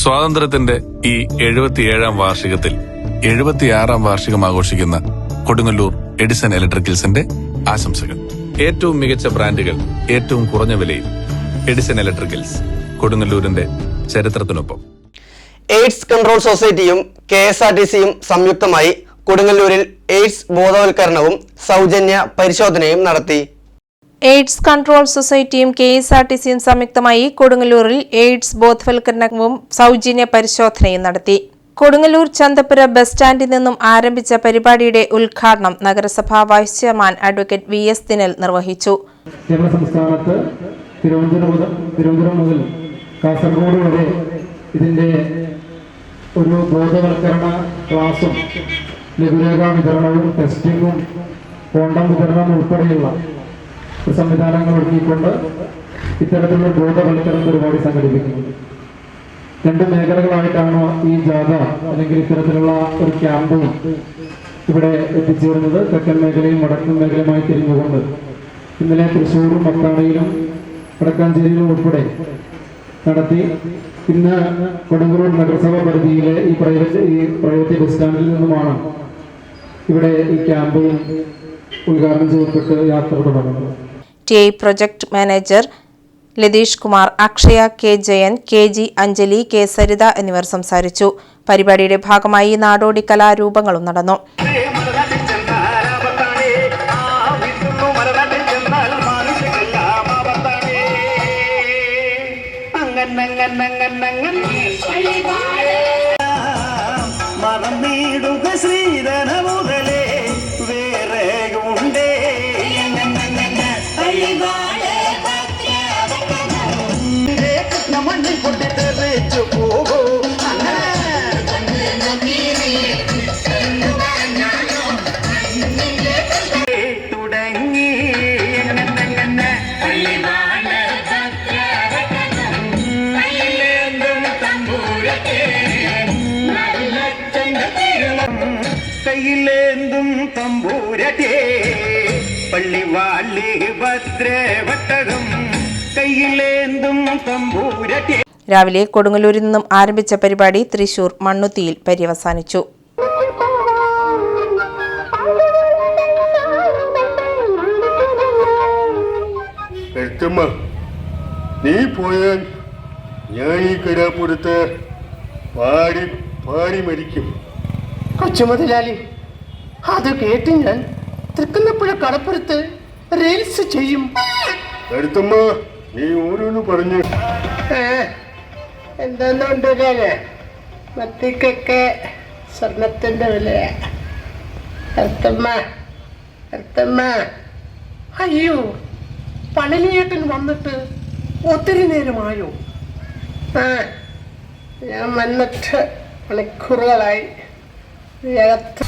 സ്വാതന്ത്ര്യത്തിന്റെ ഈ എഴുപത്തിയേഴാം വാർഷികത്തിൽ എഴുപത്തിയാറാം വാർഷികം ആഘോഷിക്കുന്ന കൊടുങ്ങല്ലൂർ എഡിസൺ ഇലക്ട്രിക്കൽസിന്റെ ആശംസകൾ. ഏറ്റവും മികച്ച ബ്രാൻഡുകൾ ഏറ്റവും കുറഞ്ഞ വിലയിൽ എഡിസൺ ഇലക്ട്രിക്കൽസ് കൊടുങ്ങല്ലൂരിന്റെ ചരിത്രത്തിനൊപ്പം. എയ്ഡ്സ് കൺട്രോൾ സൊസൈറ്റിയും കെ എസ് ആർ ടി സിയും സംയുക്തമായി കൊടുങ്ങല്ലൂരിൽ എയ്ഡ്സ് ബോധവൽക്കരണവും സൗജന്യ പരിശോധനയും നടത്തി. എയ്ഡ്സ് കൺട്രോൾ സൊസൈറ്റിയും കെ എസ് ആർ ടി സിയും സംയുക്തമായി കൊടുങ്ങല്ലൂരിൽ എയ്ഡ്സ് ബോധവൽക്കരണവും സൗജന്യ പരിശോധനയും നടത്തി. കൊടുങ്ങല്ലൂർ ചന്തപ്പുര ബസ് സ്റ്റാൻഡിൽ നിന്നും ആരംഭിച്ച പരിപാടിയുടെ ഉദ്ഘാടനം നഗരസഭാ vice chairman advocate V S Dinal നിർവഹിച്ചു. കേരള സംസ്ഥാനത്ത് തിരുവനന്തപുരം മുതൽ കാസർഗോഡ് വരെ ഇതിന്റെ ഒരു ബോധവൽക്കരണ ക്ലാസും ലഘുലേഖ വിതരണവും ടെസ്റ്റിങ്ങും കോണ്ടം വിതരണവും ഉൾപ്പെടെയുള്ള സംവിധാനങ്ങൾ ഒരുക്കിക്കൊണ്ട് ഇത്തരത്തിലുള്ള ബോധവൽക്കരണ പരിപാടി സംഘടിപ്പിക്കുന്നത് രണ്ട് മേഖലകളായിട്ടാണ് ഈ ജാഥ അല്ലെങ്കിൽ ഇത്തരത്തിലുള്ള ഒരു ക്യാമ്പ് ഇവിടെ എത്തിച്ചേർന്നത് തെക്കൻ മേഖലയും വടക്കൻ മേഖലയുമായി തിരിഞ്ഞുകൊണ്ട് ഇന്നലെ തൃശ്ശൂരും മക്കാണിയിലും വടക്കാഞ്ചേരിയിലും ഉൾപ്പെടെ നടത്തി ഇന്ന് കൊടുങ്ങൂർ നഗരസഭ പരിധിയിലെ ഈ പ്രൈവറ്റ് ഈ പ്രൈവറ്റ് ബസ് സ്റ്റാൻഡിൽ നിന്നുമാണ് ഇവിടെ ഈ ക്യാമ്പ് ഉദ്ഘാടനം ചെയ്യപ്പെട്ട് യാത്ര തുടങ്ങുന്നത്. T I project manager Latheesh Kumar Akshaya K Jayan K G Anjali K Saritha എന്നിവർ സംസാരിച്ചു. പരിപാടിയുടെ ഭാഗമായി നാടോടി കലാരൂപങ്ങളും നടന്നു. മറന്നിടുക ചെന്നാൽ കയ്യിലേന്തും തമ്പൂരട്ടേ ഭദ്രേ ഭദ്രവട്ടകം കയ്യിലേന്തും തമ്പൂരട്ടേ രാവിലെ കൊടുങ്ങല്ലൂരിൽ നിന്നും ആരംഭിച്ച പരിപാടി തൃശൂർ മണ്ണുത്തിയിൽ പര്യവസാനിച്ചു. നീ പോയാൽ ഞാൻ ഈ കരാപുരത്ത് പാടി പാടി മരിക്കും. കൊച്ചുമുതലാളി അത് കേട്ട് ഞാൻ തൃക്കുന്നപ്പുഴ കടപ്പുറത്ത് റീൽസ് ചെയ്യും. എഴുത്തമ്മ നീ ഓരോന്ന് പറഞ്ഞു. എന്താന്നുണ്ടല്ലേ മത്തിക്കൊക്കെ സ്വർണത്തിന്റെ വിലയാ. അർത്ഥമ്മ അയ്യോ പളനിയേട്ടൻ വന്നിട്ട് ഒത്തിരി നേരമായോ? ആ ഞാൻ വന്നിട്ട് മണിക്കൂറുകളായി. ഈ അകത്ത്